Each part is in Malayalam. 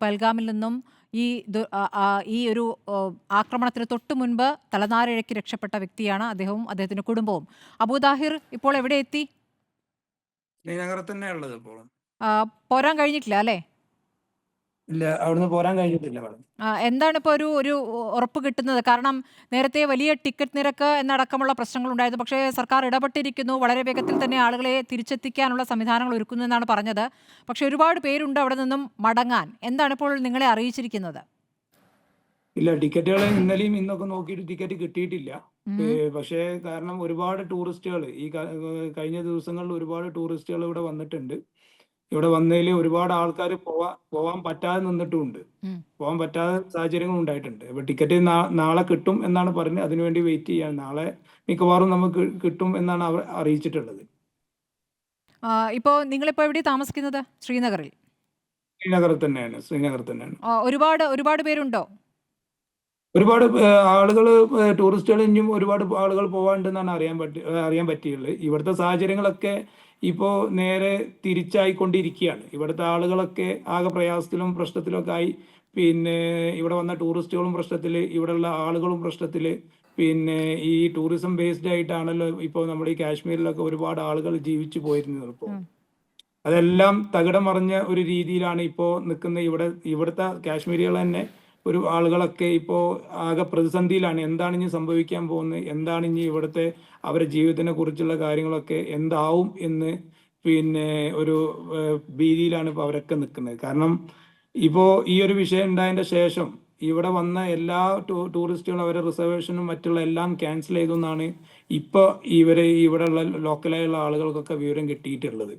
പൽഗാമിൽ നിന്നും ഈ ഈ ഒരു ആക്രമണത്തിന് തൊട്ടു മുൻപ് തലനാരിഴയ്ക്ക് രക്ഷപ്പെട്ട വ്യക്തിയാണ് അദ്ദേഹവും അദ്ദേഹത്തിന്റെ കുടുംബവും. അബൂദാഹിർ ഇപ്പോൾ എവിടെ എത്തി? ശ്രീനഗറിൽ ഇപ്പോൾ പോരാൻ കഴിഞ്ഞിട്ടില്ല അല്ലേ? ഇല്ല അവിടുന്ന് പോരാൻ കഴിഞ്ഞിട്ടില്ല മാഡം ആ, എന്താണ് ഇപ്പോൾ ഒരു ഒരു ഉറപ്പ് കിട്ടുന്നത്? കാരണം നേരത്തെ വലിയ ടിക്കറ്റ് നിരക്ക് എന്നടക്കമുള്ള പ്രശ്നങ്ങൾ ഉണ്ടായിരുന്നു പക്ഷേ സർക്കാർ ഇടപെട്ടിരിക്കുന്നു. വളരെ വേഗത്തിൽ തന്നെ ആളുകളെ തിരിച്ചെത്തിക്കാനുള്ള സംവിധാനങ്ങൾ ഒരുക്കുന്നു എന്നാണ് പറഞ്ഞത്. പക്ഷേ ഒരുപാട് പേരുണ്ട് അവിടെ നിന്നും മടങ്ങാൻ. എന്താണ് ഇപ്പോൾ നിങ്ങളെ അറിയിച്ചിരിക്കുന്നത്? ഇല്ല ടിക്കറ്റുകൾ ഇന്നലെയും ഇന്നൊക്കെ നോക്കിയിട്ട് ടിക്കറ്റ് കിട്ടിയിട്ടില്ല. ഉം. പക്ഷേ കാരണം ഒരുപാട് ടൂറിസ്റ്റുകൾ ഈ ക- ഏ, കഴിഞ്ഞ ദിവസങ്ങളിൽ ഒരുപാട് ടൂറിസ്റ്റുകൾ ഇവിടെ വന്നിട്ടുണ്ട്. ഇവിടെ വന്നതിൽ ഒരുപാട് ആൾക്കാർ പോവാ പോവാൻ പറ്റാതെ നിന്നിട്ടുമുണ്ട്. പോവാൻ പോകാൻ പറ്റാത്ത സാഹചര്യങ്ങൾ ഉണ്ടായിട്ടുണ്ട്. അപ്പൊ ടിക്കറ്റ് നാളെ കിട്ടും എന്നാണ് പറഞ്ഞത്. അതിനുവേണ്ടി വെയിറ്റ് ചെയ്യാൻ നാളെ മിക്കവാറും നമുക്ക് കിട്ടും എന്നാണ് അവർ അറിയിച്ചിട്ടുള്ളത്. ഇപ്പോ ഇപ്പോൾ നിങ്ങളിപ്പോൾ എവിടെ താമസിക്കുന്നത്? ശ്രീനഗറിൽ. ശ്രീനഗറിൽ തന്നെയാണ്. ശ്രീനഗറിൽ തന്നെയാണ്. ഒരുപാട് ഒരുപാട് പേരുണ്ടോ? ഒരുപാട് ആളുകൾ ടൂറിസ്റ്റുകൾ ഇനിയും ഒരുപാട് ആളുകൾ പോകാണ്ടെന്നാണ് അറിയാൻ പറ്റി അറിയാൻ പറ്റിയുള്ളത്. ഇവിടുത്തെ സാഹചര്യങ്ങളൊക്കെ ഇപ്പോൾ നേരെ തിരിച്ചായിക്കൊണ്ടിരിക്കുകയാണ്. ഇവിടുത്തെ ആളുകളൊക്കെ ആകെ പ്രയാസത്തിലും പ്രശ്നത്തിലും ഒക്കെ ആയി. പിന്നെ ഇവിടെ വന്ന ടൂറിസ്റ്റുകളും പ്രശ്നത്തിൽ ഇവിടെയുള്ള ആളുകളും പ്രശ്നത്തിൽ പിന്നെ ഈ ടൂറിസം ബേസ്ഡ് ആയിട്ടാണല്ലോ ഇപ്പോൾ നമ്മുടെ ഈ കാശ്മീരിലൊക്കെ ഒരുപാട് ആളുകൾ ജീവിച്ചു പോയിരുന്നത് ഇപ്പോൾ. അതെല്ലാം തകിടം മറിഞ്ഞ ഒരു രീതിയിലാണ് ഇപ്പോൾ നിൽക്കുന്ന ഇവിടെ ഇവിടുത്തെ കാശ്മീരികൾ തന്നെ ഒരു ആളുകളൊക്കെ ഇപ്പോൾ ആകെ പ്രതിസന്ധിയിലാണ്. എന്താണ് ഇനി സംഭവിക്കാൻ പോകുന്നത്? എന്താണ് ഇനി ഇവിടുത്തെ അവരുടെ ജീവിതത്തിനെ കുറിച്ചുള്ള കാര്യങ്ങളൊക്കെ എന്താവും എന്ന് പിന്നെ ഒരു ഭീതിയിലാണ് ഇപ്പോൾ അവരൊക്കെ നിൽക്കുന്നത്. കാരണം ഇപ്പോൾ ഈ ഒരു വിഷയം ഉണ്ടായതിന്റെ ശേഷം ഇവിടെ വന്ന എല്ലാ ടൂറിസ്റ്റുകളും അവരുടെ റിസർവേഷനും മറ്റുള്ള എല്ലാം ക്യാൻസൽ ചെയ്തു എന്നാണ് ഇപ്പൊ ഇവരെ ഇവിടെയുള്ള ലോക്കലായുള്ള ആളുകൾക്കൊക്കെ വിവരം കിട്ടിയിട്ടുള്ളത്.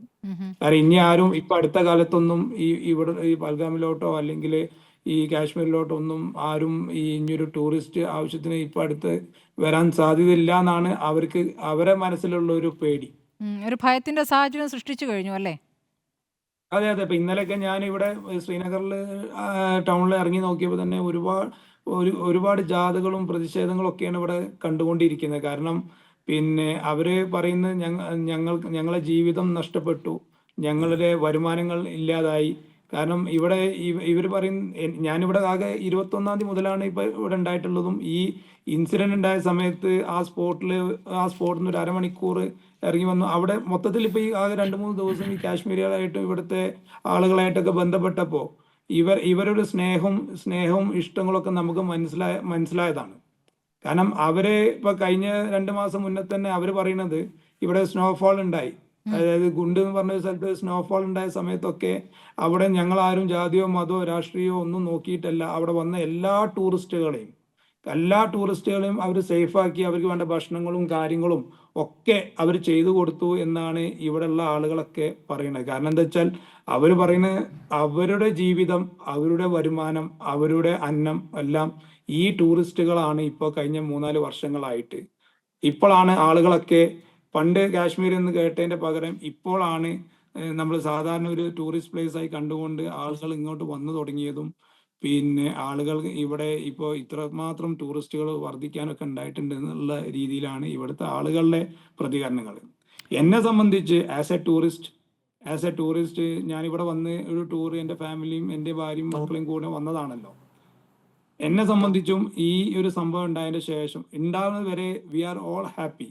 കാരണം ഇനി ആരും ഇപ്പൊ അടുത്ത കാലത്തൊന്നും ഈ ഇവിടെ ഈ പൽഗാമിലോട്ടോ അല്ലെങ്കിൽ ഈ കാശ്മീരിലോട്ടൊന്നും ആരും ഈ ഇനിയൊരു ടൂറിസ്റ്റ് ആവശ്യത്തിന് ഇപ്പൊ അടുത്ത് വരാൻ സാധ്യതയില്ല എന്നാണ് അവർക്ക് അവരെ മനസ്സിലുള്ള ഒരു പേടി. ഒരു ഭയത്തിന്റെ സാഹചര്യം സൃഷ്ടിച്ചു കഴിഞ്ഞു അല്ലേ? അതെ അതെ. ഇപ്പൊ ഇന്നലെയൊക്കെ ഞാൻ ഇവിടെ ശ്രീനഗറിൽ ടൗണിൽ ഇറങ്ങി നോക്കിയപ്പോൾ തന്നെ ഒരുപാട് ഒരു ഒരുപാട് ജാഥകളും പ്രതിഷേധങ്ങളും ഒക്കെയാണ് ഇവിടെ കണ്ടുകൊണ്ടിരിക്കുന്നത്. കാരണം പിന്നെ അവർ പറയുന്നത് ഞങ്ങൾ ഞങ്ങൾ ഞങ്ങളെ ജീവിതം നഷ്ടപ്പെട്ടു. ഞങ്ങളുടെ വരുമാനങ്ങൾ ഇല്ലാതായി. കാരണം ഇവിടെ ഇവർ പറയും ഞാനിവിടെ ആകെ ഇരുപത്തൊന്നാം തീയതി മുതലാണ് ഇപ്പൊ ഇവിടെ ഉണ്ടായിട്ടുള്ളതും. ഈ ഇൻസിഡന്റ് ഉണ്ടായ സമയത്ത് ആ സ്പോട്ടിൽ ആ സ്പോട്ടിൽ നിന്ന് ഒരു അരമണിക്കൂർ ഇറങ്ങി വന്നു. അവിടെ മൊത്തത്തിൽ ഇപ്പൊ ഈ ആകെ രണ്ട് മൂന്ന് ദിവസം ഈ കാശ്മീരികളായിട്ടും ഇവിടുത്തെ ആളുകളായിട്ടൊക്കെ ബന്ധപ്പെട്ടപ്പോൾ ഇവർ ഇവരുടെ സ്നേഹവും സ്നേഹവും ഇഷ്ടങ്ങളൊക്കെ നമുക്ക് മനസ്സിലായ മനസ്സിലായതാണ്. കാരണം അവരെ ഇപ്പൊ കഴിഞ്ഞ രണ്ട് മാസം മുന്നേ തന്നെ അവർ പറയുന്നത് ഇവിടെ സ്നോഫോൾ ഉണ്ടായി. അതായത് ഗുണ്ട് എന്ന് പറഞ്ഞ സ്ഥലത്ത് സ്നോഫോൾ ഉണ്ടായ സമയത്തൊക്കെ അവിടെ ഞങ്ങൾ ആരും ജാതിയോ മതമോ രാഷ്ട്രീയമോ ഒന്നും നോക്കിയിട്ടല്ല. അവിടെ വന്ന എല്ലാ ടൂറിസ്റ്റുകളെയും എല്ലാ ടൂറിസ്റ്റുകളെയും അവർ സേഫാക്കി അവർക്ക് വേണ്ട ഭക്ഷണങ്ങളും കാര്യങ്ങളും ഒക്കെ അവർ ചെയ്തു കൊടുത്തു എന്നാണ് ഇവിടെയുള്ള ആളുകളൊക്കെ പറയുന്നത്. കാരണം എന്താ വെച്ചാൽ അവർ പറയുന്നത് അവരുടെ ജീവിതം അവരുടെ വരുമാനം അവരുടെ അന്നം എല്ലാം ഈ ടൂറിസ്റ്റുകളാണ് ഇപ്പോൾ കഴിഞ്ഞ മൂന്നാൽ വർഷങ്ങളായിട്ട്. ഇപ്പോഴാണ് ആളുകളൊക്കെ പണ്ട് കാശ്മീർ എന്ന് കേട്ടതിന്റെ പകരം ഇപ്പോഴാണ് നമ്മൾ സാധാരണ ഒരു ടൂറിസ്റ്റ് പ്ലേസ് ആയി കണ്ടുകൊണ്ട് ആളുകൾ ഇങ്ങോട്ട് വന്നു തുടങ്ങിയതും പിന്നെ ആളുകൾ ഇവിടെ ഇപ്പോൾ ഇത്രമാത്രം ടൂറിസ്റ്റുകൾ വർദ്ധിക്കാനൊക്കെ ഉണ്ടായിട്ടുണ്ട് എന്നുള്ള രീതിയിലാണ് ഇവിടുത്തെ ആളുകളുടെ പ്രതികരണങ്ങൾ. എന്നെ സംബന്ധിച്ച് as a tourist as a tourist ഞാനിവിടെ വന്ന് ഒരു ടൂർ എന്റെ ഫാമിലിയും എന്റെ ഭാര്യയും മക്കളെയും കൂടെ വന്നതാണല്ലോ. എന്നെ സംബന്ധിച്ചും ഈ ഒരു സംഭവം ഉണ്ടായതിന് ശേഷം ഉണ്ടാകുന്നത് വരെ വി ആർ ഓൾ ഹാപ്പി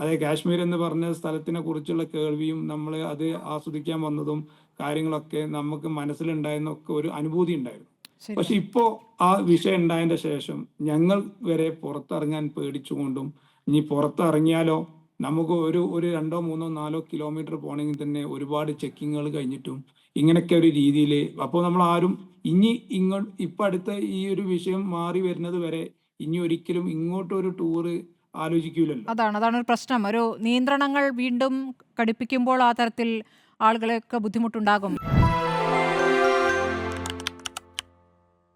അതെ കാശ്മീർ എന്ന് പറഞ്ഞ സ്ഥലത്തിനെ കുറിച്ചുള്ള കേൾവിയും നമ്മൾ അത് ആസ്വദിക്കാൻ വന്നതും കാര്യങ്ങളൊക്കെ നമുക്ക് മനസ്സിലുണ്ടായിരുന്നൊക്കെ ഒരു അനുഭൂതി ഉണ്ടായിരുന്നു. പക്ഷെ ഇപ്പോ ആ വിഷയം ഉണ്ടായതിന്റെ ശേഷം ഞങ്ങൾ വരെ പുറത്തിറങ്ങാൻ പേടിച്ചുകൊണ്ടും ഇനി പുറത്തിറങ്ങിയാലോ? നമുക്ക് ഒരു ഒരു രണ്ടോ മൂന്നോ നാലോ കിലോമീറ്റർ പോകണമെങ്കിൽ തന്നെ ഒരുപാട് ചെക്കിങ്ങുകൾ കഴിഞ്ഞിട്ടും ഇങ്ങനൊക്കെ ഒരു രീതിയിൽ അപ്പോൾ നമ്മൾ ആരും ഇനി ഇങ്ങോട്ട് ഇപ്പൊ അടുത്ത ഈ ഒരു വിഷയം മാറി വരുന്നത് വരെ ഇനി ഒരിക്കലും ഇങ്ങോട്ടൊരു ടൂറ് ആലോചിക്കൂലല്ലോ. അതാണ് അതാണ് ഒരു പ്രശ്നം. ഒരു നിയന്ത്രണങ്ങൾ വീണ്ടും കടുപ്പിക്കുമ്പോൾ ആ തരത്തിൽ ആളുകളെയൊക്കെ ബുദ്ധിമുട്ടുണ്ടാകും.